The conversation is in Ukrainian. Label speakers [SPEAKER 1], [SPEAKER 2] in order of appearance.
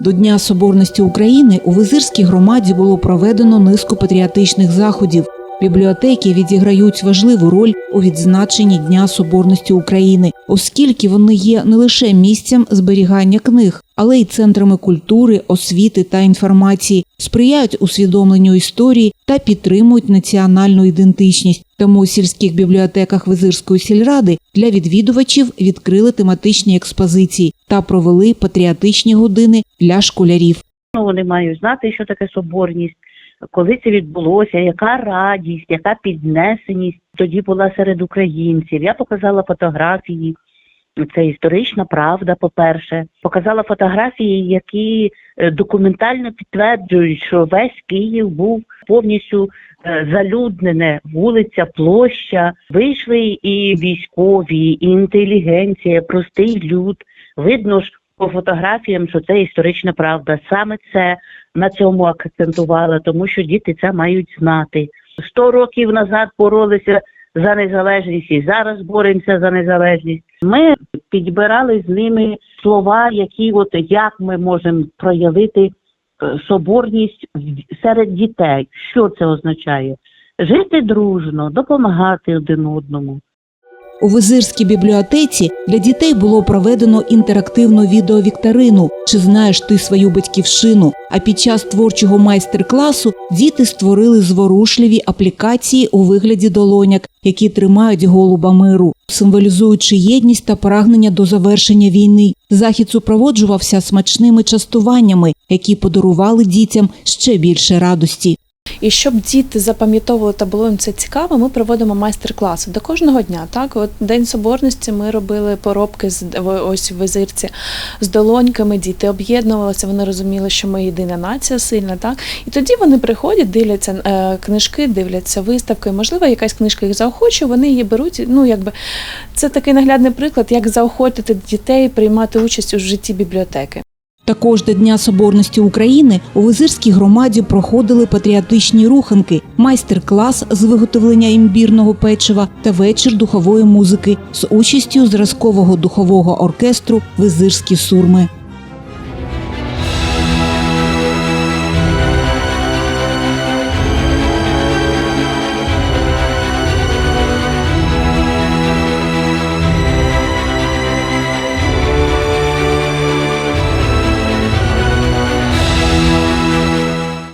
[SPEAKER 1] До Дня Соборності України у Визирській громаді було проведено низку патріотичних заходів. Бібліотеки відіграють важливу роль у відзначенні Дня Соборності України, оскільки вони є не лише місцем зберігання книг, але й центрами культури, освіти та інформації, сприяють усвідомленню історії та підтримують національну ідентичність. Тому у сільських бібліотеках Визирської сільради для відвідувачів відкрили тематичні експозиції та провели патріотичні години для школярів.
[SPEAKER 2] Ну, вони мають знати, що таке соборність, коли це відбулося, яка радість, яка піднесеність тоді була серед українців. Я показала фотографії. Це історична правда, по-перше, показала фотографії, які е, документально підтверджують, що весь Київ був повністю залюднене, вулиця, площа. Вийшли і військові, і інтелігенція, простий люд. Видно ж по фотографіям, що це історична правда. Саме це на цьому акцентувала, тому що діти це мають знати. Сто років назад боролися за незалежність і зараз боремося за незалежність. Ми підбирали з ними слова, які от як ми можемо проявити е, соборність в- серед дітей. Що це означає? Жити дружно, допомагати один одному.
[SPEAKER 1] У Визирській бібліотеці для дітей було проведено інтерактивну відеовікторину Чи знаєш ти свою батьківщину? А під час творчого майстер-класу діти створили зворушливі аплікації у вигляді долоняк, які тримають голуба миру, символізуючи єдність та прагнення до завершення війни. Захід супроводжувався смачними частуваннями, які подарували дітям ще більше радості.
[SPEAKER 3] І щоб діти запам'ятовували та було їм це цікаво, ми проводимо майстер-класи до кожного дня. Так, от День Соборності ми робили поробки з ось в визирці з долоньками. Діти об'єднувалися, вони розуміли, що ми єдина нація сильна. Так, і тоді вони приходять, дивляться е, книжки, дивляться виставки. Можливо, якась книжка їх заохочує, вони її беруть. Ну, якби це такий наглядний приклад, як заохотити дітей приймати участь у житті бібліотеки.
[SPEAKER 1] Також до Дня Соборності України у Визирській громаді проходили патріотичні руханки, майстер-клас з виготовлення імбірного печива та вечір духової музики з участю зразкового духового оркестру Визирські сурми.